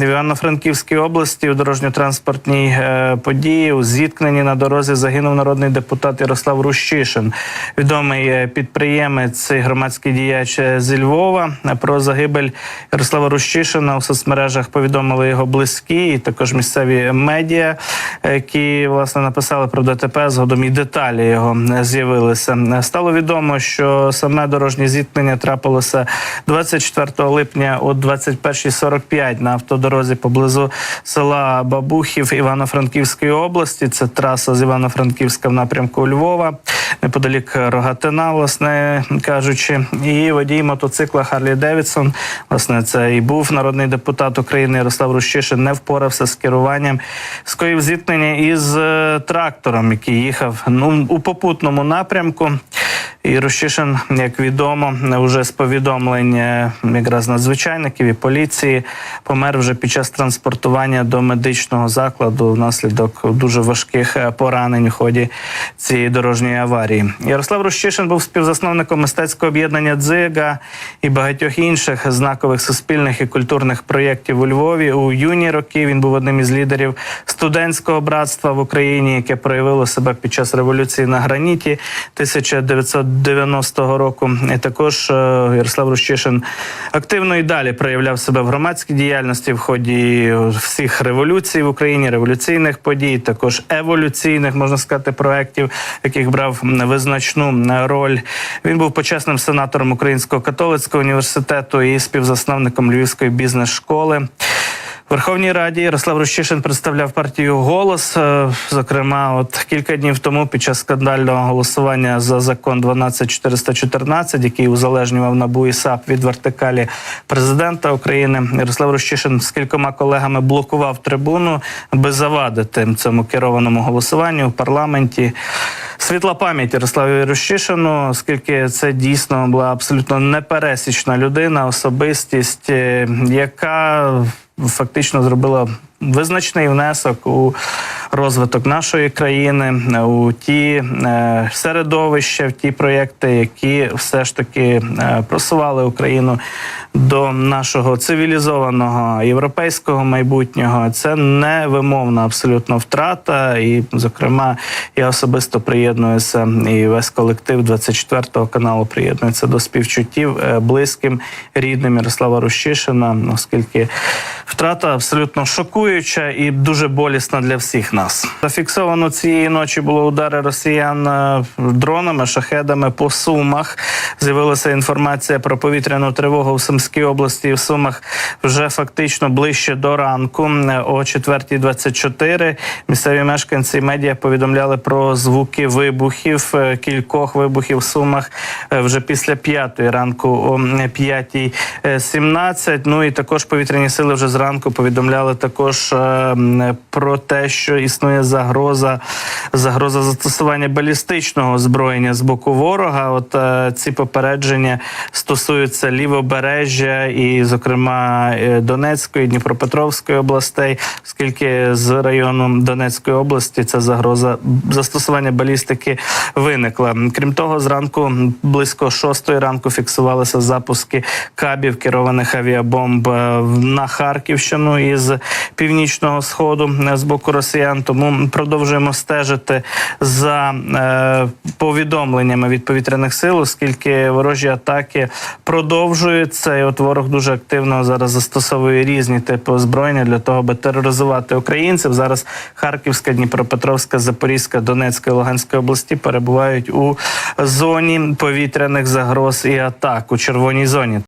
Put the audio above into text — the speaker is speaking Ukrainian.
В Івано-Франківській області у дорожньо-транспортній е, події у зіткненні на дорозі загинув народний депутат Ярослав Рущишин, відомий е, підприємець і громадський діяч е, зі Львова. Про загибель Ярослава Рущишина у соцмережах повідомили його близькі, і також місцеві медіа, які власне написали про ДТП. Згодом і деталі його з'явилися. Стало відомо, що саме дорожнє зіткнення трапилося 24 липня о 21.45 на автодорозі поблизу села Бабухів Івано-Франківської області. Це траса з Івано-Франківська в напрямку Львова, неподалік Рогатина, власне кажучи. І водій мотоцикла Харлі Девідсон. Власне, це і був народний депутат України Ярослав Рущишин. Не впорався з керуванням. Скоїв зіткнення із е, трактором, який їхав ну у попутному напрямку. І Рущишин, як відомо, вже з повідомлень якраз надзвичайників і поліції помер вже під час транспортування до медичного закладу внаслідок дуже важких е, поранень у ході цієї дорожньої аварії. Ярослав Рущишин був співзасновником мистецького об'єднання Дзига і багатьох інших знакових суспільних і культурних проєктів у Львові. У юні роки він був одним із лідерів студентського братства в Україні, яке проявило себе під час революції на граніті 1990 року. І також е, Ярослав Рущишин активно і далі проявляв себе в громадській діяльності в ході всіх революцій в Україні, революційних подій, також еволюційних, можна сказати, проєктів, яких брав визначну роль. Він був почесним сенатором Українського католицького університету і співзасновником Львівської бізнес-школи. Верховній Раді Ярослав Рущишин представляв партію голос. Е, Зокрема, от кілька днів тому, під час скандального голосування за закон 12414, який узалежнював НАБУ і САП від вертикалі президента України, Ярослав Рущишин з кількома колегами блокував трибуну, аби завадити цьому керованому голосуванню в парламенті. Світла пам'ять Ярославі Рущишину, оскільки це дійсно була абсолютно непересічна людина, особистість, е, яка фактично зробила визначний внесок у розвиток нашої країни, у ті е, середовища, в ті проєкти, які все ж таки е, просували Україну до нашого цивілізованого європейського майбутнього. Це невимовна абсолютно втрата. І, зокрема, я особисто приєднуюся, і весь колектив 24 каналу приєднується до співчуттів е, близьким рідним Ярослава Рущишина, оскільки втрата абсолютно шокуюча і дуже болісна для всіх нас. Зафіксовано цієї ночі було удари росіян е, дронами, шахедами по сумах. З'явилася інформація про повітряну тривогу в Сумській області. В Сумах вже фактично ближче до ранку, е, о 4.24. Місцеві мешканці медіа повідомляли про звуки вибухів, е, кількох вибухів в Сумах вже після п'ятої ранку о 5.17. Ну і також повітряні сили вже зранку повідомляли також е, м, про те, що існує загроза, загроза застосування балістичного озброєння з боку ворога. От е, ці попередження стосуються лівобережжя і, зокрема, е, Донецької, Дніпропетровської областей, оскільки з району Донецької області ця загроза застосування балістики виникла. Крім того, зранку близько шостої ранку фіксувалися запуски кабів керованих авіабомб е, на Харківщину із північного сходу е, з боку росіян. Тому продовжуємо стежити за е, повідомленнями від повітряних сил, оскільки ворожі атаки продовжуються, і от ворог дуже активно зараз застосовує різні типи озброєння для того, аби тероризувати українців. Зараз Харківська, Дніпропетровська, Запорізька, Донецька Луганська області перебувають у зоні повітряних загроз і атак у червоній зоні.